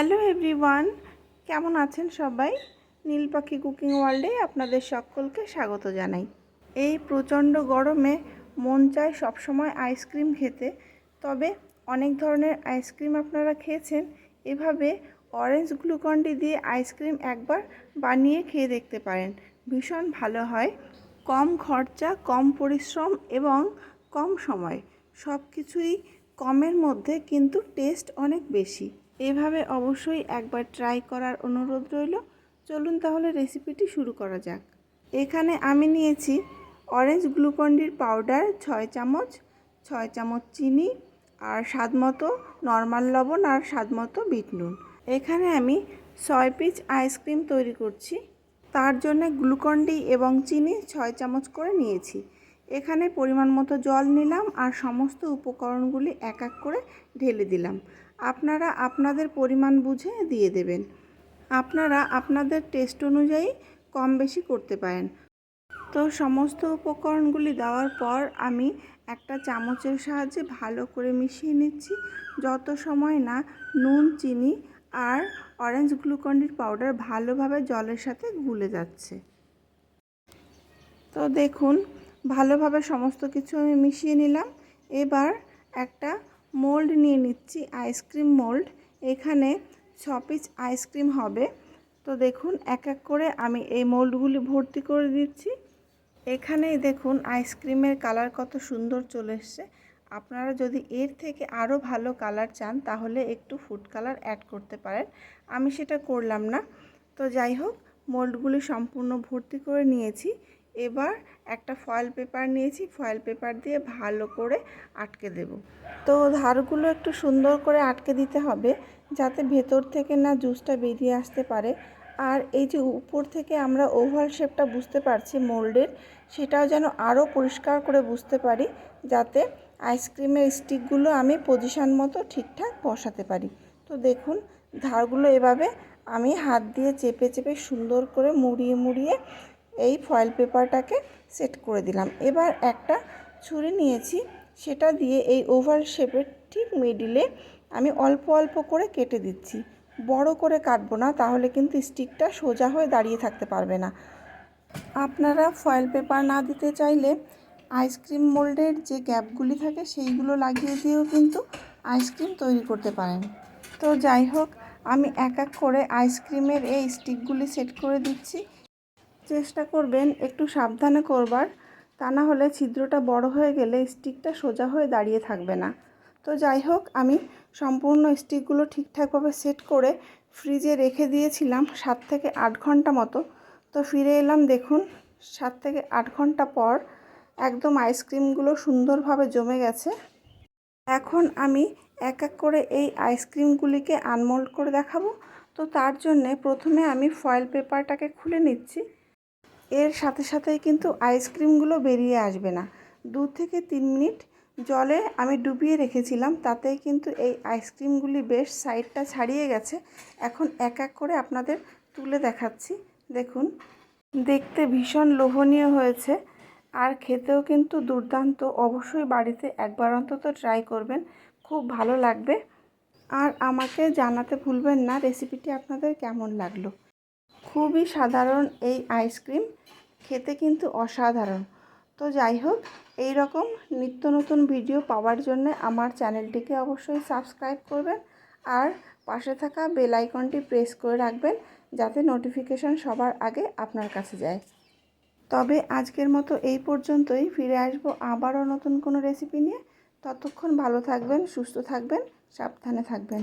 Hello everyone, কেমন আছেন সবাই? নীল পাখি কুকিং ওয়ার্ল্ডে আপনাদের সকলকে স্বাগত জানাই। এই প্রচণ্ড গরমে মন চায় সবসময় আইসক্রিম খেতে, তবে অনেক ধরনের আইসক্রিম আপনারা খেয়েছেন, এভাবে অরেঞ্জ গ্লুকন্ডি দিয়ে আইসক্রিম একবার বানিয়ে খেয়ে দেখতে পারেন, ভীষণ ভালো হয়। কম খরচা, কম পরিশ্রম এবং কম সময় সব কিছুই কমের মধ্যে কিন্তু টেস্ট অনেক বেশি। এভাবে অবশ্যই একবার ট্রাই করার অনুরোধ রইল। চলুন তাহলে রেসিপিটি শুরু করা যাক। এখানে আমি নিয়েছি অরেঞ্জ গ্লুকন্ডির পাউডার ছয় চামচ ছয় চামচ চিনি আর স্বাদ মতো নর্মাল লবণ আর স্বাদ মতো বিট নুন। এখানে আমি ছয় পিচ আইসক্রিম তৈরি করছি। তার জন্য গ্লুকন্ডি এবং চিনি ছয় চামচ করে নিয়েছি। এখানে পরিমাণ মতো জল নিলাম আর সমস্ত উপকরণগুলি এক এক করে ঢেলে দিলাম। আপনারা আপনাদের পরিমাণ বুঝে দিয়ে দেবেন। আপনারা আপনাদের টেস্ট অনুযায়ী কম বেশি করতে পারেন। তো সমস্ত উপকরণগুলি দেওয়ার পর আমি একটা চামচের সাহায্যে ভালো করে মিশিয়ে নিচ্ছি। যত সময় না নুন, চিনি আর অরেঞ্জ গ্লুকন্ডির পাউডার ভালোভাবে জলের সাথে গুলে যাচ্ছে। তো দেখুন, ভালোভাবে সমস্ত কিছু আমি মিশিয়ে নিলাম। এবার একটা মোল্ড নিয়ে নিচ্ছি আইসক্রিম মোল্ড এখানে ছ পিস আইসক্রিম হবে। তো দেখুন, এক এক করে আমি এই মোল্ডগুলি ভর্তি করে দিচ্ছি। এখানেই দেখুন আইসক্রিমের কালার কত সুন্দর চলে এসছে। আপনারা যদি এর থেকে আরও ভালো কালার চান, তাহলে একটু ফুড কালার অ্যাড করতে পারেন। আমি সেটা করলাম না। তো যাই হোক মোল্ডগুলি সম্পূর্ণ ভর্তি করে নিয়েছি। এবার একটা ফয়েল পেপার নিয়েছি ফয়েল পেপার দিয়ে ভালো করে আটকে দেব। তো ধারগুলো একটু সুন্দর করে আটকে দিতে হবে, যাতে ভেতর থেকে না জুসটা বেরিয়ে আসতে পারে। আর এই যে উপর থেকে আমরা ওভাল শেপটা বুঝতে পারছি মোল্ডের সেটাও যেন আরও পরিষ্কার করে বুঝতে পারি, যাতে আইসক্রিমের স্টিকগুলো আমি পজিশান মতো ঠিকঠাক বসাতে পারি। তো দেখুন, ধারগুলো এভাবে আমি হাত দিয়ে চেপে চেপে সুন্দর করে মুড়িয়ে মুড়িয়ে এই ফয়েল পেপারটাকে সেট করে দিলাম। এবার একটা ছুরি নিয়েছি, সেটা দিয়ে এই ওভাল শেপের ঠিক মিডিলে আমি অল্প অল্প করে কেটে দিচ্ছি। বড় করে কাটবো না, তাহলে কিন্তু স্টিকটা সোজা হয়ে দাঁড়িয়ে থাকতে পারবে না। আপনারা ফয়েল পেপার না দিতে চাইলে আইসক্রিম মোল্ডের যে গ্যাপগুলি থাকে, সেইগুলো লাগিয়ে দিয়েও কিন্তু আইসক্রিম তৈরি করতে পারেন। তো যাই হোক, আমি এক এক করে আইসক্রিমের এই স্টিকগুলি সেট করে দিচ্ছি। চেষ্টা করবেন একটু সাবধানে করবার, তা না হলে ছিদ্রটা বড় হয়ে গেলে স্টিকটা সোজা হয়ে দাঁড়িয়ে থাকবে না। তো যাই হোক, আমি সম্পূর্ণ স্টিকগুলো ঠিকঠাকভাবে সেট করে ফ্রিজে রেখে দিয়েছিলাম সাত থেকে আট ঘণ্টা মতো। তো ফিরে এলাম দেখুন, সাত থেকে আট ঘণ্টা পর একদম আইসক্রিমগুলো সুন্দরভাবে জমে গেছে। এখন আমি এক এক করে এই আইসক্রিমগুলিকে আনমোল্ড করে দেখাবো। তো তার জন্যে প্রথমে আমি ফয়েল পেপারটাকে খুলে নিচ্ছি। এর সাথে সাথেই কিন্তু আইসক্রিমগুলো বেরিয়ে আসবে না। দু থেকে তিন মিনিট জলে আমি ডুবিয়ে রেখেছিলাম, তাতেই কিন্তু এই আইসক্রিমগুলি বেশ সাইডটা ছাড়িয়ে গেছে। এখন এক এক করে আপনাদের তুলে দেখাচ্ছি। দেখুন, দেখতে ভীষণ লোভনীয় হয়েছে। আর খেতেও কিন্তু দুর্দান্ত। অবশ্যই বাড়িতে একবার অন্তত ট্রাই করবেন। খুব ভালো লাগবে। আর আমাকে জানাতে ভুলবেন না রেসিপিটি আপনাদের কেমন লাগল? খুবই সাধারণ এই আইসক্রিম খেতে কিন্তু অসাধারণ। তো যাই হোক, এই রকম নিত্য নতুন ভিডিও পাওয়ার জন্য আমার চ্যানেলটিকে অবশ্যই সাবস্ক্রাইব করবেন আর পাশে থাকা বেল আইকনটি প্রেস করে রাখবেন যাতে নোটিফিকেশান সবার আগে আপনার কাছে যায়। তবে আজকের মতো এই পর্যন্তই, ফিরে আসব আবারও নতুন কোনো রেসিপি নিয়ে। ততক্ষণ ভালো থাকবেন, সুস্থ থাকবেন, সাবধানে থাকবেন।